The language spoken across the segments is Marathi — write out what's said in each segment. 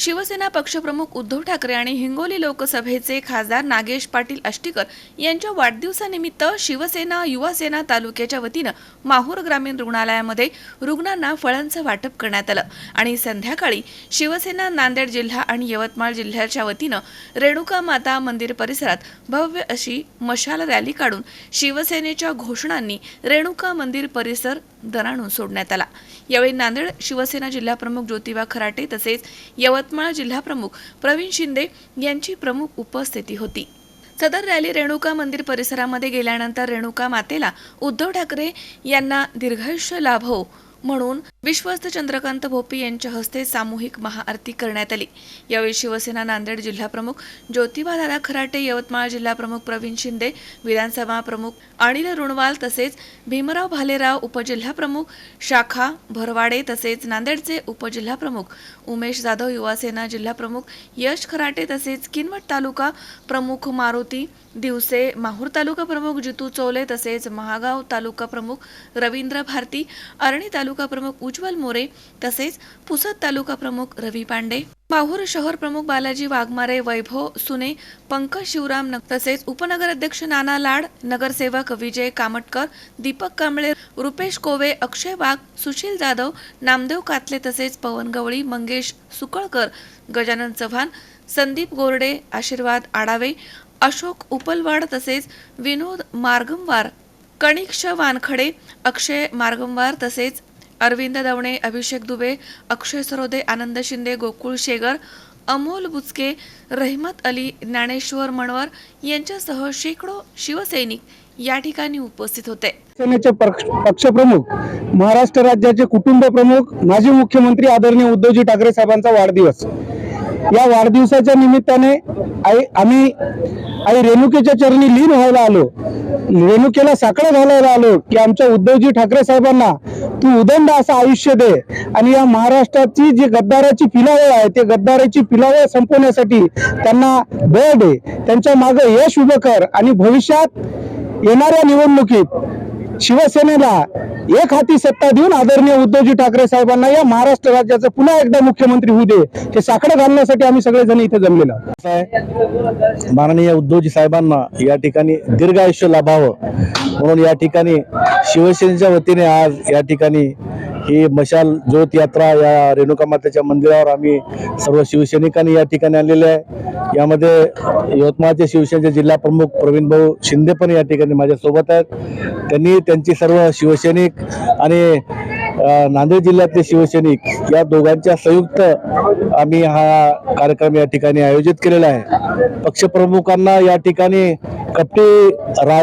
शिवसेना पक्षप्रमुख उद्धव ठाकरे आणि हिंगोली लोकसभेचे खासदार नागेश पाटील आष्टीकर यांच्या वाढदिवसानिमित्त शिवसेना युवासेना तालुक्याच्या वतीनं माहूर ग्रामीण रुग्णालयामध्ये रुग्णांना फळांचं वाटप करण्यात आलं. आणि संध्याकाळी शिवसेना नांदेड जिल्हा आणि यवतमाळ जिल्ह्याच्या वतीनं रेणुका माता मंदिर परिसरात भव्य अशी मशाल रॅली काढून शिवसेनेच्या घोषणांनी रेणुका मंदिर परिसर दणाणून सोडण्यात आला. यावेळी नांदेड शिवसेना जिल्हाप्रमुख ज्योतिबा खराटे तसेच यवतमाळ जिल्हाप्रमुख प्रवीण शिंदे यांची प्रमुख उपस्थिती होती. सदर रॅली रेणुका मंदिर परिसरामध्ये गेल्यानंतर रेणुका मातेला उद्धव ठाकरे यांना दीर्घायुष्य लाभो म्हणून विश्वस्त चंद्रकांत भोपी यांच्या हस्ते सामूहिक महाआरती करण्यात आली. यावेळी शिवसेना नांदेड जिल्हाप्रमुख ज्योतिबा दादा खराटे यवतमाळ जिल्हाप्रमुख प्रवीण शिंदे विधानसभा प्रमुख अनिल रुणवाल तसेच भीमराव भालेराव उपजिल्हाप्रमुख शाखा भरवाडे तसेच नांदेडचे उपजिल्हाप्रमुख उमेश जाधव युवासेना जिल्हाप्रमुख यश खराटे तसेच किनवट तालुका प्रमुख मारुती दिवसे माहूर तालुका प्रमुख जितू चोले तसेच महागाव तालुका प्रमुख रवींद्र भारती अरणी तालुका प्रमुख उज्ज्वल मोरे तसेच पुसद तालुका प्रमुख रवी पांडे माहूर शहर प्रमुख बालाजी वाघमारे वैभव सुने पंकज शिवराम तसेच उपनगर अध्यक्ष नाना लाड नगरसेवक विजय कामटकर दीपक कांबळे रुपेश कोवे अक्षय वाघ सुशील जाधव नामदेव कातले तसेच पवन गवळी मंगेश सुकळकर गजानन चव्हाण संदीप गोरडे आशीर्वाद आडावे अशोक उपलवाड तसेच विनोद मार्गमवार कणिक्ष वानखडे अक्षय मार्गमवार तसेच अरविंद दवणे अभिषेक दुबे अक्षय सरोदे आनंद शिंदे गोकुळ शेगर अमोल बुचके रहमत अली ज्ञानेश्वर मणवर यांच्यासह शेकडो शिवसैनिक या ठिकाणी उपस्थित होते. सेनेचे पक्ष पक्षप्रमुख महाराष्ट्र राज्याचे कुटुंब प्रमुख माजी मुख्यमंत्री आदरणीय उद्धवजी ठाकरे साहेबांचा वाढदिवस. या वाढदिवसाच्या निमित्ताने आई आम्ही आई रेणुकेच्या चरणी लीन व्हायला आलो. रेणुकेला साकडं घालायला आलो की आमच्या उद्धवजी ठाकरे साहेबांना तू उदंड असं आयुष्य दे. आणि या महाराष्ट्राची जी गद्दाराची पिलावळ आहे ते गद्दाराची पिलावळ संपवण्यासाठी त्यांना बळ दे. त्यांच्या मागे यश उभं कर आणि भविष्यात येणाऱ्या निवडणुकीत शिवसेनेला एक हाती सत्ता देऊन आदरणीय उद्धवजी ठाकरे साहेबांना या महाराष्ट्र राज्याचं पुन्हा एकदा मुख्यमंत्री होऊ दे हे साकडं घालण्यासाठी आम्ही सगळेजण इथे जमलेलो माननीय उद्धवजी साहेबांना या ठिकाणी दीर्घ आयुष्य लाभावं. म्हणून या ठिकाणी शिवसेनेच्या वतीने आज या ठिकाणी ही मशाल ज्योत यात्रा या रेणुका मातेच्या मंदिरावर आम्ही सर्व शिवसैनिकांनी या ठिकाणी आलेले आहे. यामध्ये यवतमाळचे शिवसेनेचे जिल्हा प्रमुख प्रवीण भाऊ शिंदे पण या ठिकाणी माझ्यासोबत आहेत. त्यांनी त्यांची सर्व शिवसैनिक आणि नांदेड जिल्ह्यातले शिवसैनिक या दोघांच्या संयुक्त आम्ही हा कार्यक्रम या ठिकाणी आयोजित केलेला आहे. पक्षप्रमुखांना या ठिकाणी कपटी रा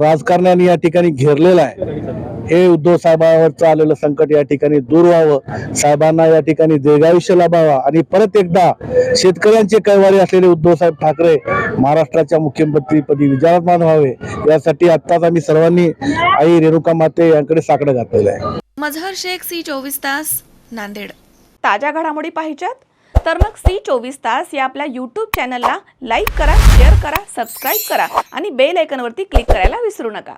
राजकारण्याने या ठिकाणी घेरलेला आहे. हे उद्धव साहेबांवरचं आलेलं संकट या ठिकाणी दूर व्हावं. साहेबांना या ठिकाणी दीर्घायुष्य लाभावा. आणि परत एकदा शेतकऱ्यांचे कैवारी असलेले उद्धव साहेब ठाकरे महाराष्ट्राच्या मुख्यमंत्रीपदी विजयमान व्हावे. यासाठी आत्ताच आम्ही सर्वांनी आई रेणुका माते यांकडे साकडं घातलेलं आहे. मझहर शेख सी चोवीस तास नांदेड. ताज्या घडामोडी पाहिजेत? तर मग सी चोवीस तास या आपल्या यूट्यूब चॅनलला लाईक करा शेअर करा सबस्क्राईब करा आणि बेल आयकॉनवरती क्लिक करायला विसरू नका.